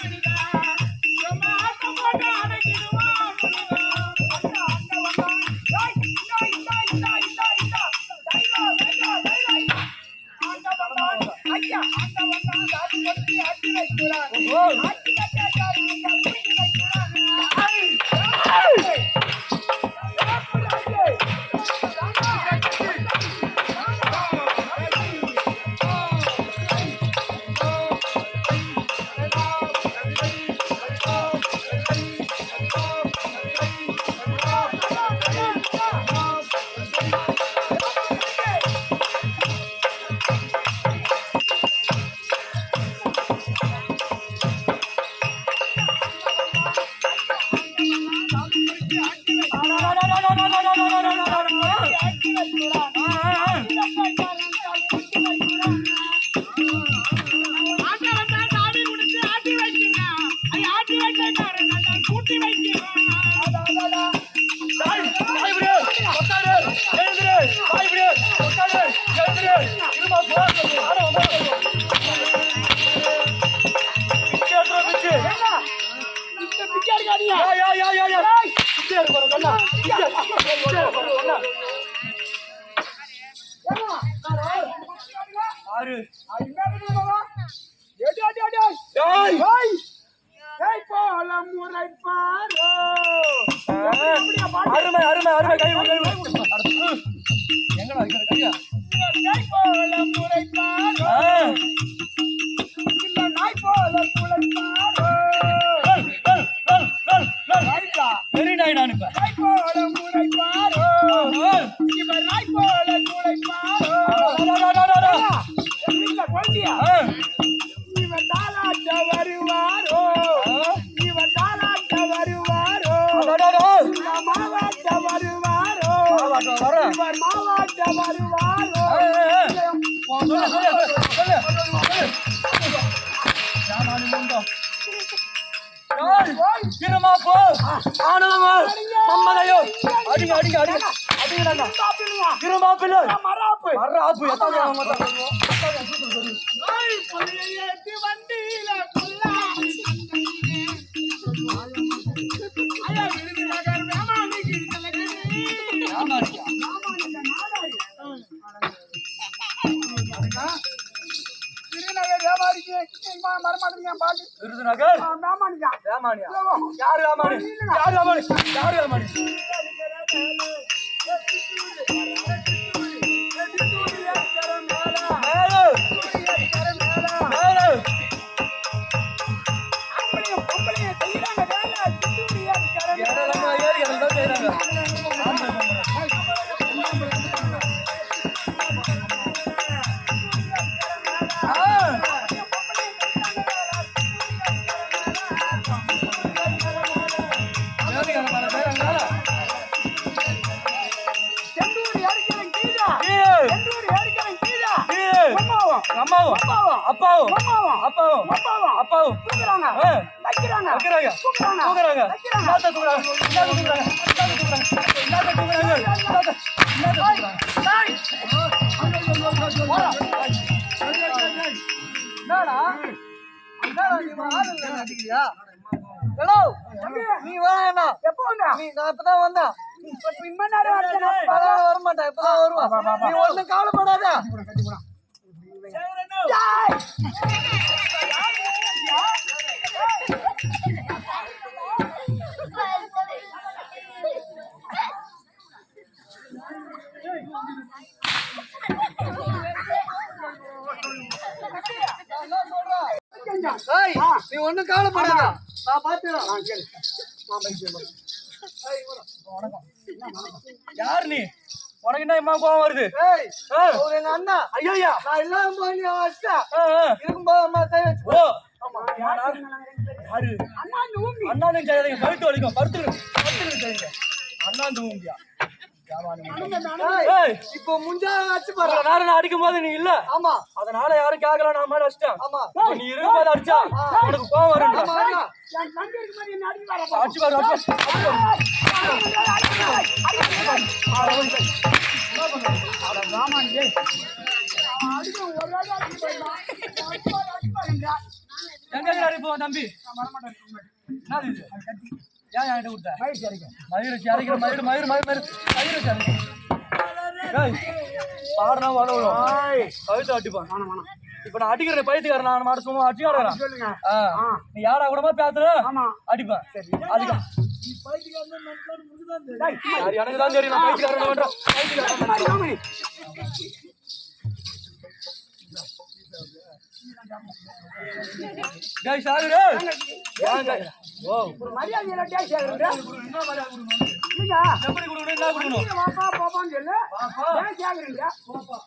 Thank you. வெறி நாய் நான் இப்ப ஆ. டா, வருவாரோ இருமா போ. ஆனந்தமா. சம்மதையோ. அடிங்க, அடிங்க, அடிங்க. இருமா பிள்ளை. மராப்பு எத்தனை வண்டியில திருநகர் வியாபாரிக்கு மரமாட்டீங்க பாட்டு. விருதுநகர்? வேமானிக்கா ராமானியா யாரு ராமானி யாரு ராமானி யாரு ராமானி வைக்கிறாங்க தூக்குறாங்க தூக்குறாங்க தூக்குறாங்க தூக்குறாங்க தூக்குறாங்க தூக்குறாங்க என்னடா நீ ஹலோ நீ வேணா நீ நான் இப்பதான் வந்தேன் பரவாயில்ல, வர மாட்டேன் இப்பதான் வருவான் நீ ஒண்ணும் கவலைப்படாத நீ ஒண்ணும் கவலைப்படாத. நான் பாத்துறேன் யார் நீ? உனக்கு என்ன இம்மா கோவம் வருது. எங்க அண்ணா? ஐயா நான் இல்லாம போய் நீ வச்சிட்டேன் இருக்கும்போது அம்மா கை வச்சு யாரு அண்ணாந்து செய்யாதீங்க கழுத்து வலிக்கும் படுத்து படுத்து செய்யுங்க அண்ணா தூங்கியா இப்போ முஞ்சா பாரு நேரம் நான் அடிக்கும் போது நீ இல்ல ஆமா அதனால யாரும் கேட்கல நான் மேல அடிச்சிட்டேன் ஆமா நீ இருக்கும் அடிச்சா உனக்கு கோவம் வரும் அடிச்சு பாரு. அடிச்சு இருக்கிறாரு இப்போ தம்பி. என்னது இது? ஏன் என்கிட்ட கொடுத்த? மயிர் அரைக்கிற மயிர் மயிர் மயிர் மயிர் மயிரச்சி அரைக்கிற. ஏய் பாடுனா வளவலும் கழுத்து அடிப்பான். வேணாம் வேணாம் இப்ப நான் அடிக்கிற பைத்துக்காரன் நான் மாட்ட சும்மா. நீ யாரா கூடமா பேசுற? ஆமா. அடிப்பேன். அதுக்கு எனக்கு தான் தெரியும்? நான் டேய் சாரு டேய் ஏங்க ஓ. ஒரு மரியாதையில டேய் சேகரன் என்ன மாதிரி கொடுக்கணும்? இல்லைங்க எப்படி கொடுக்கணும்? என்ன கொடுக்கணும்? வாப்பா போப்பான்னு சொல்லு. டேய் சேகரன்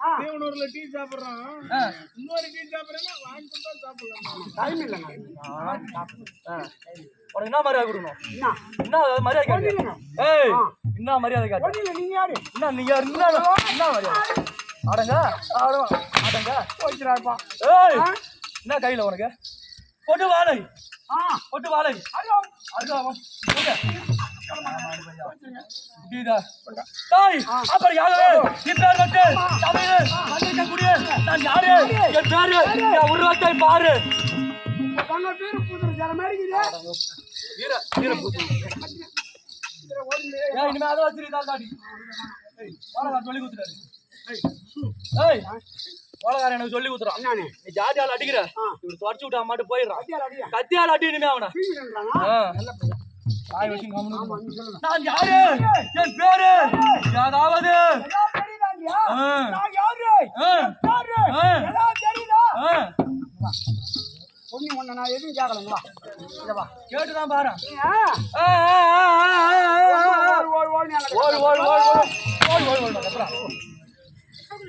ஆ. தேவனூர்ல டீ சாப்பிடுறான். இன்னொரு டீ சாப்பிடுறேன்னா வாங்கி கொடுத்தா சாப்பிடலாம். டைம் இல்லைங்க ஆ. உனக்கு என்ன மரியாதை கொடுக்கணும்? என்ன? என்ன மரியாதை இல்லைங்க. ஏய். என்ன மரியாதை இல்லை நீங்க யாரு? என்ன நீ யார்? என்ன என்ன மரியாதை? ஆடங்க ஆடுவா ஆடங்க போய்க்கிறாருப்பா ஏய்? என்ன கையில உனக்கு? கொட்டு வாழை. ஆ கொட்டு வாழை? தாய், அப்புறம் யாரு? என் பேர் வந்து தமிழ், வந்திருக்கக்கூடிய நான் யாரு? என் பேரு, என் உருவத்தை பாரு. உங்க பேரு புதுரு மாதிரி வீர, இனிமே அதை சொல்லி கொடுத்துட்டாரு. ஏய், ஓலக்காரன் எனக்கு சொல்லி கொடுத்துறான். நீ ஜாதியால அடிக்கிற இவரு தொடச்சு விட்டா மாட்டு போயிடுறான் கத்தியால அடி இனிமே அவனை நான் யாரு என் பேரு ஏதாவது எல்லாம் தெரியுதாண்டியா? ஆ. நான் யாரு? ஆ. யாரு? ஆ. எல்லாம் தெரியுதா? ஆ, பொண்ணு உன்னை நான் எதுவும் கேட்கலைங்க வா இங்க வா கேட்டுதான் பாரு. ஓடு, ஓடு, ஓடு, ஓடு ஓடு.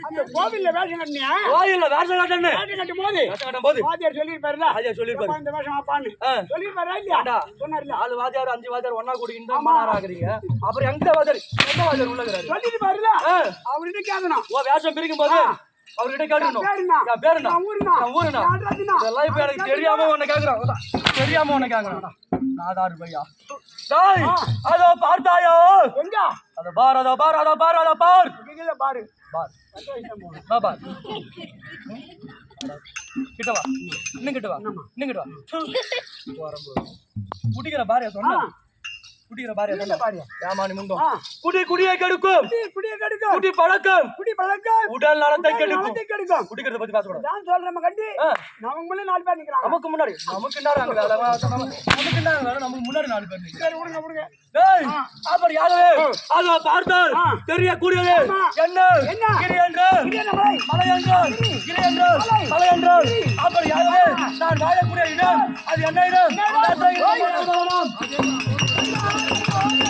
அந்த கோவில்ல வேஷம் கட்டினியா? கோயில்ல வேஷம் காட்டன்னு வேஷம் கட்டும் போது வேஷம் காட்டும் போது வாத்தியார் சொல்லியிருப்பாருல ராஜா சொல்லியிருப்பாரு. இந்த வேஷம் வாப்பான்னு ஆ. சொல்லியிருப்பாரா இல்லையா? சொன்னார்ல. நாலு வாத்தியார் அஞ்சு வாத்தியார் ஒன்னா மணி நேரம் ஆகுறீங்க அப்புறம் எங்க வாத்தியார்? எந்த வாத்தியார் உள்ள சொல்லிட்டு பாருல. அவர்கிட்ட கேட்கணும் ஓ வேஷம் பிரிக்கும் போது அவர்கிட்ட கேட்கணும் பேர்? என் பேர் என் ஊர் என்ன? இதெல்லாம் இப்ப எனக்கு தெரியாம உன்னை கேக்குறான். அதான். தெரியாம உன்னை கேக்குறான். நாதாரு பையா டேய் அதோ பார்த்தாயோ? எங்க? அதோ பார் அதோ பார் அதோ பார் அதோ பார். பாரு. பார். வா பார். கிட்ட வா. இன்னும் கிட்ட வா. இன்னும் கிட்ட வா. வரும்போது குடிக்கிற பாரியா சொன்னா. குடிக்கிற பாரியா சொன்னா பாரு ஏமானி முண்டம். குடி குடியை கெடுக்கும். குடி குடிய கெடுக்கும். குடி பழக்கம். குடி பழக்கம். உடல் நலத்தை கெடுக்கும். கெடுக்கும். குடிக்கிறத பத்தி பேசக்கூடாது நான் சொல்றேன் கண்டி முன்னாடி நாலு பேர் நிக்கிறாங்க. நமக்கு முன்னாடி நமக்கு என்ன அங்க வேலை நம்ம- நமக்கு என்ன வேலை நமக்கு முன்னாடி நாலு பேர் நிக்கிறோம். சரி விடுங்க விடுங்க. ஏய் அப்படி அதோ பார்த்தால் ஆமா. என்ன? என்ன? கிரி என்ன மலை? என்றால் கிரி. என்றால் மலை. என்றால் அப்படி யாகவே நான் வாழக்கூடிய இடம். அது என்ன இடம் Thank you.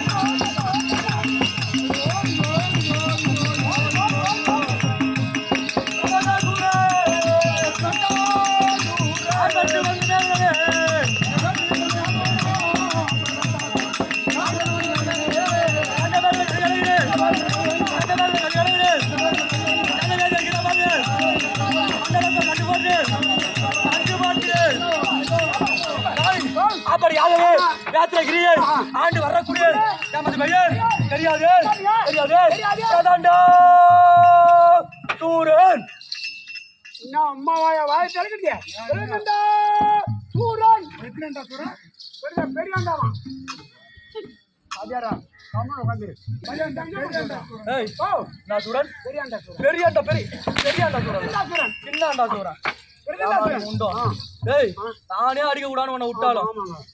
அப்படியாகவே யாத்திரகிரியை ஆண்டு வரக்கூடிய நமது பெயர் தெரியாது தெரியாது கதாண்டா சூரன். இன்னும் அம்மா வாய பெருங்கண்டா சூரன். பெருங்கண்டா சூரன். பெரிய பெரியாண்டாவா உட்காந்து பெரியாண்டா பெரியாண்டா சூரன். சின்னாண்டா சூரன். உண்டோ. ஏய் நானே அடிக்க கூடாது உன்னை விட்டாலும்.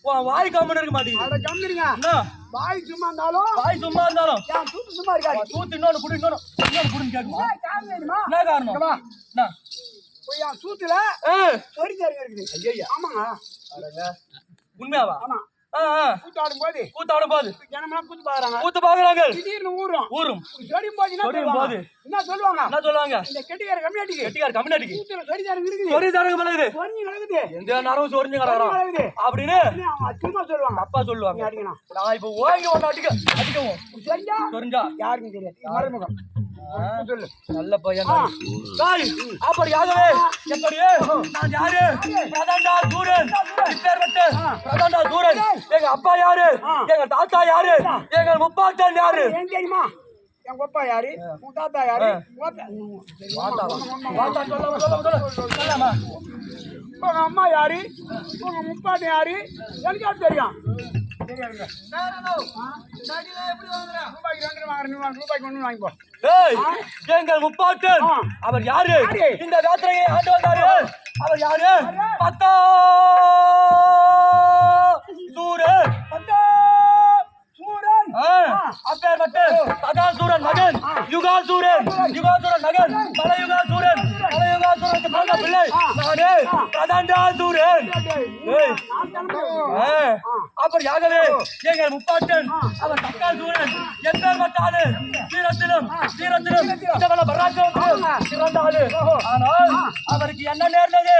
உன் வாய் கம்மன் இருக்க மாட்டேங்குது. வாய் சும்மா இருந்தாலும் வாய் சும்மா இருந்தாலும். தூத்து சும்மா இருக்காது தூத்து இன்னொன்னு குடி இன்னொன்னு. இன்னொன்னு குடின்னு கேட்குமா? என்ன காரணம். என்ன சூத்துல தருங்க இருக்குது. ஐயா ஆமாங்க. உண்மையாவா? ஆமா. கூத்தாடும் போது கூத்தாடும் போது ஜனமெல்லாம் கூத்து பாக்குறாங்க. கூத்து பாக்குறாங்க. திடீர்னு ஊறும். ஊரும் சொரியும் போது என்ன சொல்லுவாங்க? போது. என்ன சொல்லுவாங்க? என்ன சொல்லுவாங்க? இந்த கெட்டிக்கார கம்மியாட்டிக்கு கெட்டிக்கார் கம்யூனிட்டிக்கு. கூத்துல சொரி தருங்க இருக்குது. சொரி தரங்க பழகுது சொரிஞ்சு நடக்குது எந்த நேரமும் சொரிஞ்சு சொரிஞ்சு கிடக்குறோம். நடக்குது அப்படின்னு சொல்லுவாங்க? அப்பா சொல்லுவாங்க. நான் இப்ப ஓங்கி ஒண்ணு அடிக்க அடிக்கவும். செஞ்சா சொரிஞ்சா. யாருக்கும் தெரியாது. மறைமுகம். நல்ல பையன் யாரு? பிரதாண்டா சூரன் இப்பேற்பட்ட பிரதாண்டா எங்க அப்பா யாரு? எங்க தாத்தா யாரு? எங்க முப்பாட்டன் யாரு? தெரியுமா என் கொப்பா யாரு? தாத்தா யாரு? உங்க அம்மா யாரு? உங்க முப்பாட்டன் யாரு? எனக்கு தெரியும். எங்கள் முப்பாட்டன். அவர் யாரு? இந்த யாத்திரையை ஆண்டு வந்தாரு. அவர் யாரு? பத்தா. சூரு பத்தா. சூரன். அப்பேர் மட்டும் பதா சூரன் மகன். யுகா சூரன். யுகா சூரன் மகன். பல யுகா சூரன். பல யுகா சூரன் பிள்ளை. நானே. அப்படியாகவே எங்கள் முப்பாட்டன். அவர் தக்கால் சூழல். எத்தனை பட்டாலு தீரத்திலும் தீரத்திலும் இந்தவன பராக்கிரமத்திலும் சிறந்தாலு ஆனால் அவருக்கு என்ன நேர்ந்தது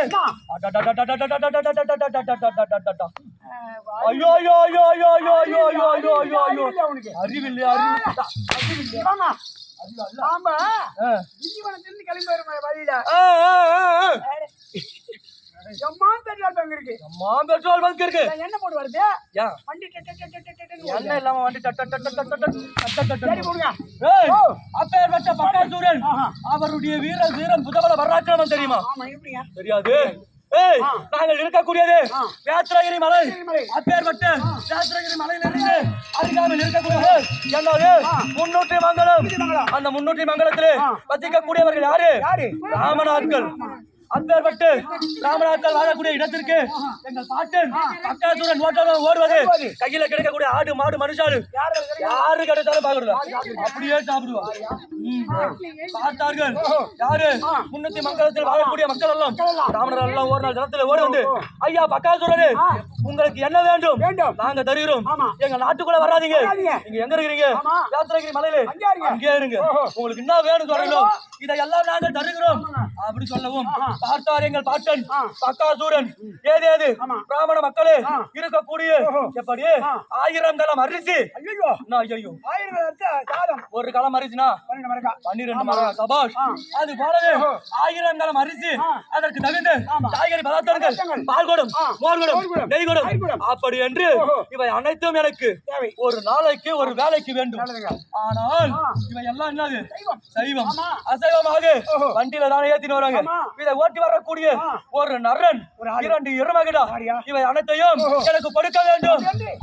ஐயோ ஐயோ ஐயோ ஐயோ ஐயோ ஐயோ ஐயோ ஐயோ ஐயோ ஐயோ அறிவில்லை அறிவில்லை ஆமா கிளம்பி வரும் வழியில இருக்கு. என்ன போட்டு அப்பேர் வச்ச பக்கா அவருடைய வீரர் வீரம் புதவல வர்றாக்கிரமன் தெரியுமா? தெரியாது. ஏய் நாங்கள் இருக்கக்கூடியது யாத்திரகிரி மலை. அப்பேற்பட்ட யாத்திரகிரி மலையிலிருந்து அருகாமல் இருக்கக்கூடியது. என்னது? முன்னூற்றி மங்கலம். அந்த முன்னூற்றி மங்கலத்தில் வசிக்கக்கூடியவர்கள் யாரு? ராமநாட்கள் அப்பேற்பட்டு ராமநாட்கள் வாழக்கூடிய இடத்திற்கு எங்கள் பாட்டன் பக்காசுரன் ஓட்டம் ஓடுவது. கையில கிடைக்கக்கூடிய ஆடு மாடு மனுஷாடு. யாரு கிடைச்சாலும் பாக்குறதா அப்படியே சாப்பிடுவா. ம். பார்த்தார்கள். யாரு? முன்னூத்தி மங்கலத்தில் வாழக்கூடிய மக்கள் எல்லாம். ராமணர் எல்லாம் ஒரு நாள் தினத்துல ஓடி வந்து ஐயா பக்காசுரனே உங்களுக்கு என்ன வேண்டும். நாங்க தருகிறோம். எங்க நாட்டுக்குள்ள வராதீங்க. நீங்க எங்க இருக்கிறீங்க. யாத்திரைகிரி மலையில. அங்கே இருங்க. உங்களுக்கு என்ன வேணும் சொல்றீங்களோ இதையெல்லாம் நாங்க தருகிறோம். அப்படி சொல்லவும் பார்த்தார் எங்கள் பாட்டன் பக்காசூரன். ஏது. பிராமண மக்களே இருக்கக்கூடிய எப்படி ஆயிரம் கலம் அரிசி. ஐயோ ஐயோ ஆயிரம் ஒரு களம் அரிசினா? பன்னிரெண்டு மரம் சபாஷ். அது போலவே ஆயிரம் கலம் அரிசி. அதற்கு தகுந்த காய்கறி பதார்த்தங்கள் பால் குடம் மோர் மோர் குடம் குடம், நெய் குடம் தயிர் குடம். அப்படி என்று இவை அனைத்தும் எனக்கு ஒரு நாளைக்கு ஒரு வேலைக்கு வேண்டும். ஆனால் இவை எல்லாம் என்னது? சைவம். அசைவமாக வண்டியில தானே ஏத்தின்னு வராங்க. இதை ஓட்டி வரக்கூடிய ஒரு நரன். இரண்டு எருமகிடா. ஆரியா. இவை அனைத்தையும் எனக்கு கொடுக்க வேண்டும்.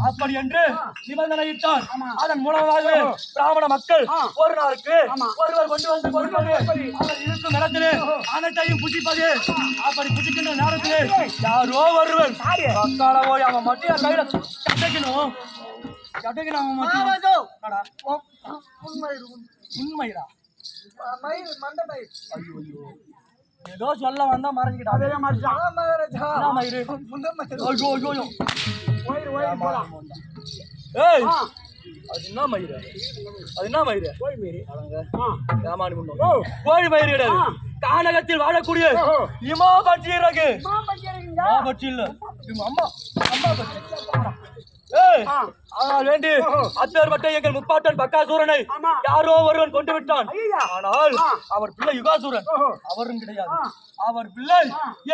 அப்படி என்று? நிபந்தனையிட்டார் அதன் மூலமாக பிராமண மக்கள் ஒரு நாளுக்கு ஒருவர் கொண்டு வந்து கொடுப்பது. அவர் இருக்கும் இடத்திலே அனைத்தையும் புசிப்பது அப்படி புசிக்கின்ற நேரத்திலே யாரோ ஒருவன் மக்கால அவன் மட்டும் கையில சட்டைக்கணும் சட்டைக்கணும் அவன் மட்டும் என்னடா? உண்மைடா மயில் மண்ட மயில். ஏதோ சொல்ல வந்தா மறைஞ்சிக்கிட்டா அதே மயிரு ஐயோ ஐயோ ஐயோ. ஒயிர் ஒயிர் போலாம் ஏய் அது என்ன மயிரு அது என்ன மயிரு கோழி ஏமானி முன்னோம் கோழி மயிர் கிடையாது. கானகத்தில் வாழக்கூடிய இமா பட்சி பட்சி இல்ல. அம்மா. அம்மா பட்சி வேண்டி அப்பேற்பட்ட எங்கள் முப்பாட்டன் பக்காசூரனை. யாரோ ஒருவன் கொண்டு விட்டான். ஆனால் அவர் பிள்ளை யுகாசூரன். அவரும் கிடையாது. அவர் பிள்ளை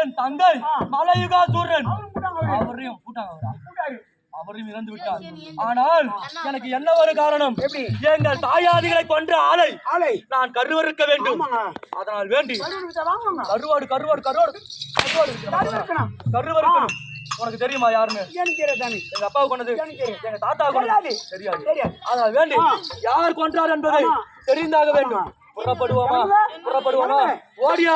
என் தந்தை மலையுகாசூரன் அவரும். அவரையும் கூட்டாங்க அவரா கூட்டாரு. அவரையும் இறந்து விட்டார். ஆனால் எனக்கு என்ன ஒரு காரணம்? எப்படி? எங்கள் தாயாதிகளை கொன்ற ஆளை ஆலை. நான் கருவறுக்க வேண்டும். அதனால் வேண்டி கருவாடு கருவாடு கருவாடு. கருவாடு கருவறுக்கணும். உனக்கு தெரியுமா யாருன்னு? எனக்கு எங்க அப்பா கொண்டது எங்க தாத்தா கொண்டது தெரியாது. அதான் வேண்டும் யார் கொன்றார் என்பதை தெரிந்தாக வேண்டும். புறப்படுவோமா? புறப்படுவோமா? ஓடியா!